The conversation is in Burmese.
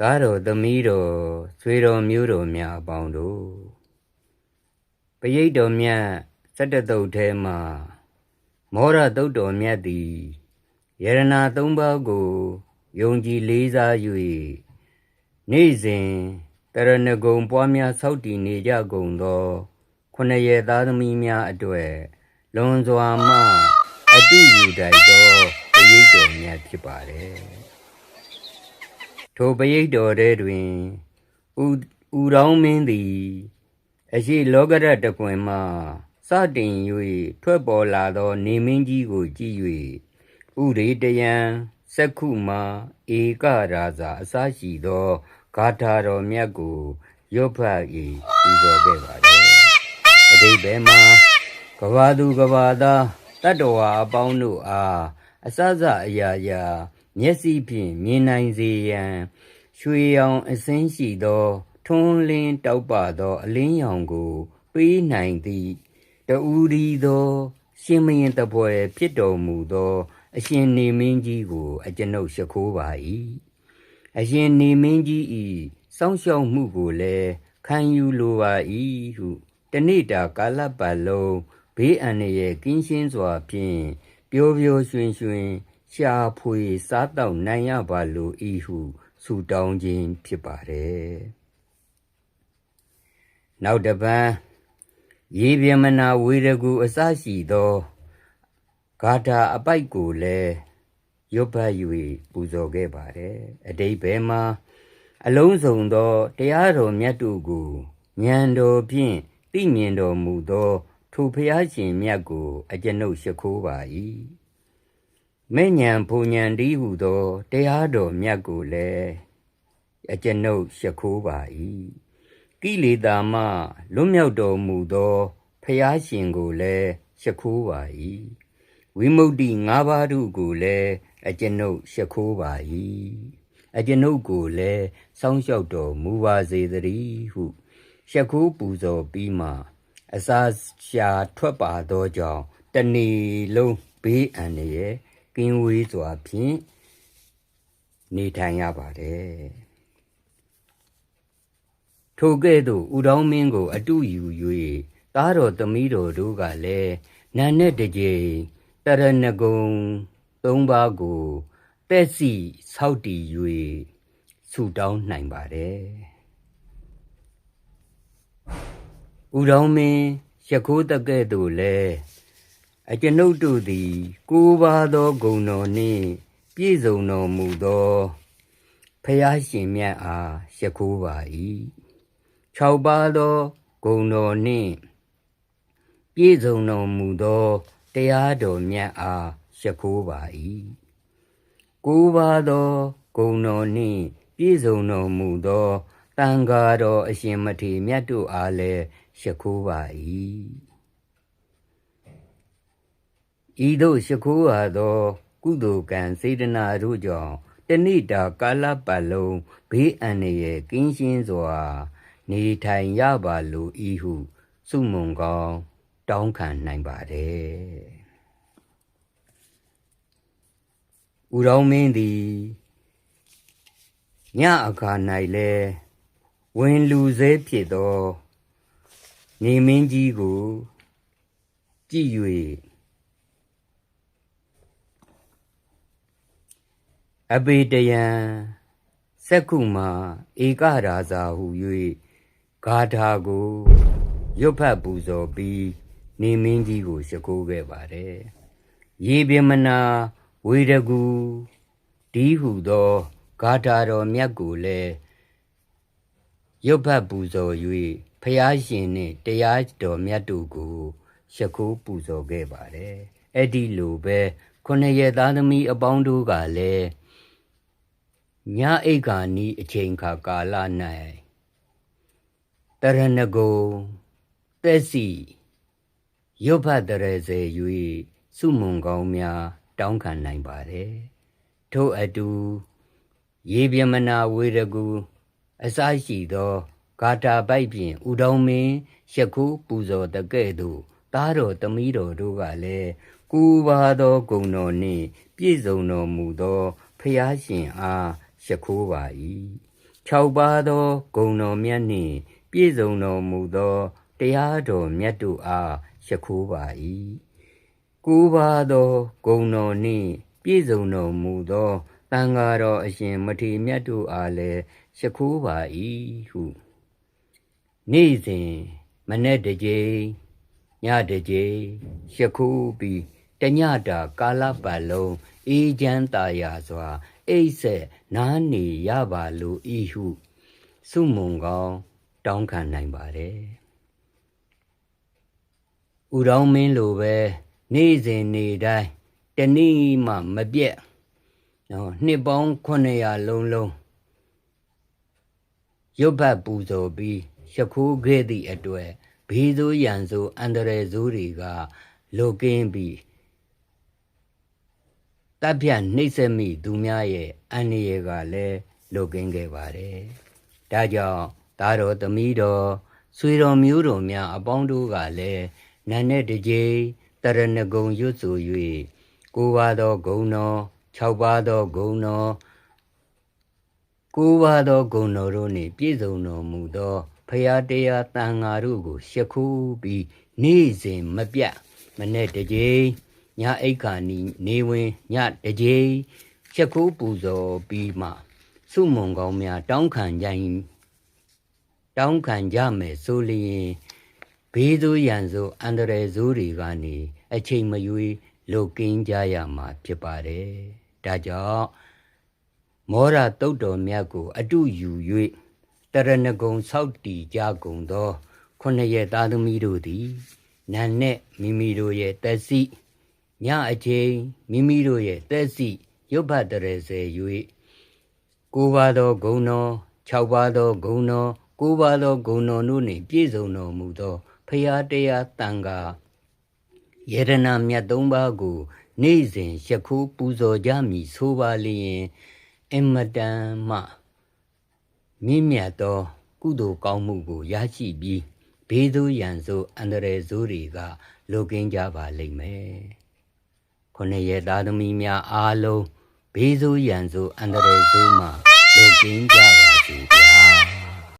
သားတော်သမီးတော်ဆွေတော်မျိုးတော်များအပေါင်းတို့ပရိတ်တော်မြတ်စတ္တတုတ်ထဲမှာမောရတုတ်တော်မြတ်သည်ယရနာသုံးပါးကိုယုံကြည်လေးစား၍နေ့စဉ်တရဏဂုံပွားများဆောက်တည်နေကြကုန်သောခொနရဲ့သားသမီးများအတွေ့လွန်စွာမှအတုယူတိုက်သောပရိတ်တော်မြတ်ဖြစ်ပါတယ် ထိုပရိတ်တော်ထဲတွင်ဥဥရောင်းမင်းသည် အရှိလောကရတတကွင်မှစတင်၍ထွက်ပေါ်လာသော နေမင်းကြီးကိုကြည့်၍ဥရေတယံစက္ခုမာဧကရာဇာအစရှိသောဂါထာတော်မြတ်ကိုရွတ်ဖတ်၏ပူဇော်ခဲ့ပါသည်အတိတ်ဘယ်မှာကဘာသူကဘာသားတတ္တဝါအပေါင်းတို့အားအစစအရာရာ မျက်စိဖြင့်မြင်နိုင်စေရန် ရွှေရောင်အစင်းရှိသော ထွန်းလင်းတောက်ပသော အလင်းရောင်ကို ပေးနိုင်သည်တူရီသော ရှင်မရင်တပွဲဖြစ်တော်မူသော အရှင်နေမင်းကြီးကို အကျွန်ုပ်ရှိခိုးပါ၏အရှင်နေမင်းကြီး၏စောင့်ရှောက်မှုကိုလည်းခံယူလိုပါ၏ဟုတနေ့တာကာလပတ်လုံးဘေးအန္တရာယ်ကင်းရှင်းစွာဖြင့်ပျော်ပျော်ရွှင်ရွှင် ရှာဖွေစားတော့နိုင်ရပါလို၏ဟုဆူတောင်းခြင်းဖြစ်ပါတယ်။နောက်တစ်ပန်းရေပြမနာဝေရကူအစရှိသောဂါထာအပိုက်ကိုလည်းရွတ်ဖတ်၍ပူဇော်ခဲ့ပါတယ်။အတိတ်ဘယ်မှာအလုံးစုံသောတရားတော်မြတ်တို့ကိုဉာဏ်တော်ဖြင့်သိမြင်တော်မူသောထိုဖျားရှင်မြတ်ကိုအကျွန်ုပ်ရှိခိုးပါ၏။ မဲ့ညံဖူညံဒီဟုသောတရားတော်မြတ်ကိုလည်းအကျွန်ုပ်ရှိခိုးပါ၏ကိလေသာမှလွတ်မြောက်တော်မူသောဖျားရှင်ကိုလည်းရှိခိုးပါ၏ဝိမု ക്തി ၅ပါးတို့ကိုလည်းအကျွန်ုပ်ရှိခိုးပါ၏အကျွန်ုပ်ကိုလည်းစောင့်ရှောက်တော်မူပါစေတည်းဟုရှိခိုးပူဇော်ပြီးမှအစာရှာထွက်ပါသောကြောင့်တနေ့လုံးဘေးအန္တရာယ် ကင်းဝေးစွာဖြင့်နေထိုင်ရပါတယ်ထိုကဲ့သို့ဥတောင်းမင်းကို အတုယူ၍သားတော်သမီးတော်တို့ကလည်းနာနဲ့တကြိမ်တရဏဂုံသုံးပါးကိုတက်စီဆောက်တည်၍ဆူတောင်းနိုင်ပါတယ်ဥတောင်းမင်းရခိုးတကဲ့သို့လည်း အကျွန်ုပ်တို့သည်ကိုးပါးသောဂုဏ်တော်နှင့်ပြည့်စုံတော်မူသောဖျားရှင်မြတ်အားရခိုးပါ၏၆ပါးသောဂုဏ်တော်နှင့်ပြည့်စုံတော်မူသောတရားတော်မြတ်အားရှိခိုးပါ၏ကိုးပါးသောဂုဏ်တော်နှင့်ပြည့်စုံတော်မူသောတန်ဃာတော်အရှင်မထေမြတ်တို့အားလည်းရှိခိုးပါ၏ ဤသို့ရှိခိုးရသော ကုသိုလ်ကံစေတနာတို့ကြောင့်တဏိတာကာလပတ်လုံးဘေးအန္တရာယ်ကင်းရှင်းစွာ နေထိုင်ရပါလိုဤဟုစုမုံကောင်းတောင်းခံနိုင်ပါတယ်ဥရောင်းမင်းသည်ညအခါ၌လဲဝင်လူစဲဖြစ်သောနေမင်းကြီးကိုကြည့်၍ အဘေတယံစက္ခုမာဧကရာဇာဟု၍ဂါထာကိုရွတ်ဖတ်ပူဇော်ပြီးနေမင်းကြီးကိုရှိခိုးခဲ့ပါတယ်။ရေပြမနာဝေရကူဒီဟုသောဂါထာတော်မြတ်ကိုလည်းရွတ်ဖတ်ပူဇော်၍ဖျားရှင်နှင့်တရားတော်မြတ်တို့ကိုရှိခိုးပူဇော်ခဲ့ပါတယ်။အဲ့ဒီလိုပဲခုနှစ်ရသားသမီးအပေါင်းတို့ကလည်း ညအိတ်ခါနီးအချိန်ခါကာလ၌တရဏဂုံတက်စီရွတ်ဖတ်တရစေ၍စုမုံကောင်းများ တောင်းခံနိုင်ပါတယ်ထို့အတူရေပြမနာဝေရကူအစရှိသောဂါတာပိုက်ဖြင့်ဥတော်မင်းရခုပူဇော်တကဲ့သို့သားတော်သမီးတော်တို့ကလည်းကူပါသောဂုဏ်တော်နှင့် ပြည့်စုံတော်မူသောဖျားရှင်အား ရခိုးပါ၏၆ပါးသောဂုံတော်မြတ်နှင့် ပြည့်စုံတော်မူသောတရားတော်မြတ်တို့အားရခိုးပါ၏၉ပါးသောဂုံတော်နှင့် ပြည့်စုံတော်မူသောတန်ဃာတော်အရှင်မထေရမြတ်တို့အားလည်းရခိုးပါ၏ဟုနေ့စဉ်မနေ့တစ်ကြိမ်ညတစ်ကြိမ်ရခိုးပြီး တညတာကာလပတ်လုံးအေးချမ်းသာယာစွာအိပ်ဆက်နားနေရပါလိုဤဟုစုမုံကောင်းတောင်းခံနိုင်ပါတယ်ဥတော်မင်းလိုပဲနေ့စဉ်နေ့တိုင်းတနည်းမှမပြတ်နော်နှစ်ပေါင်း900လုံးလုံးရုပ်ဘတ်ပူဇော်ပြီးရခိုးခဲ့သည့်အတွေ့ဘေးဆိုးရန်ဆိုးအန္တရာယ်ဆိုးတွေကလုကင်းပြီး တပ်ဖြတ်နှိမ့်ဆက်မိသူများရဲ့အန္တရာယ်ကလည်းလုကင်းခဲ့ပါတယ်။ဒါကြောင့်သားတော်သမီးတော်ဆွေတော်မျိုးတော်များအပေါင်းတို့ကလည်းနန်းနဲ့တကြီးတရဏဂုံရွတ်ဆို၍ကိုးပါးသောဂုံတော်၆ပါးသောဂုံတော်ကိုးပါးသောဂုံတော်တို့နှင့်ပြည့်စုံတော်မူသောဖရာတရားတန်ဃာတို့ကိုရှ िख ိုးပြီးနေ့စဉ်မပြတ်မနေ့တကြီး ညအိတ်ခါနီနေဝင်ညတကြီးရှ िख ိုးပူဇော်ပြီးမှစုမုံကောင်းများတောင်းခံကြရင်တောင်းခံကြမယ်ဆိုလျင်ဘေးဆိုးရန်ဆိုးအန္တရာယ်ဆိုးတွေကနေအချိန်မရွေးလုကင်းကြရမှာဖြစ်ပါတယ်ဒါကြောင့်မောရတုတ်တော်မြတ်ကို အတုယူ၍တရဏဂုံဆောက်တည်ကြကုန်သော ခုနှစ်ရဲ့သားသမီးတို့သည်နာနဲ့မိမိတို့ရဲ့တက်စီ ညအချိန်မိမိတို့ရဲ့တက်စီရုပ်ဘတ်တရေစေ၍ကိုးပါးသောဂုံတော်၆ပါးသောဂုံတော်ကိုးပါးသောဂုံတော်တို့နှင့်ပြည့်စုံတော်မူသောဖရာတရားတန်ခါယေရနာမြတ်သုံးပါးကို နေ့စဉ်ရခိုးပူဇော်ကြမည်ဆိုပါလျင်အမတန်မှမြင့်မြတ်သောကုသိုလ်ကောင်းမှုကိုရရှိပြီးဘေးဆိုးရန်ဆိုးအန္တရာယ်ဆိုးတွေကလုကင်းကြပါလိမ့်မယ် ခொနှစ်ရဲ့သားသမီးများအားလုံးဘေးဆိုးရန်ဆိုးအန္တရာယ်ဆိုးမှလုကင်းကြပါစေဗျာ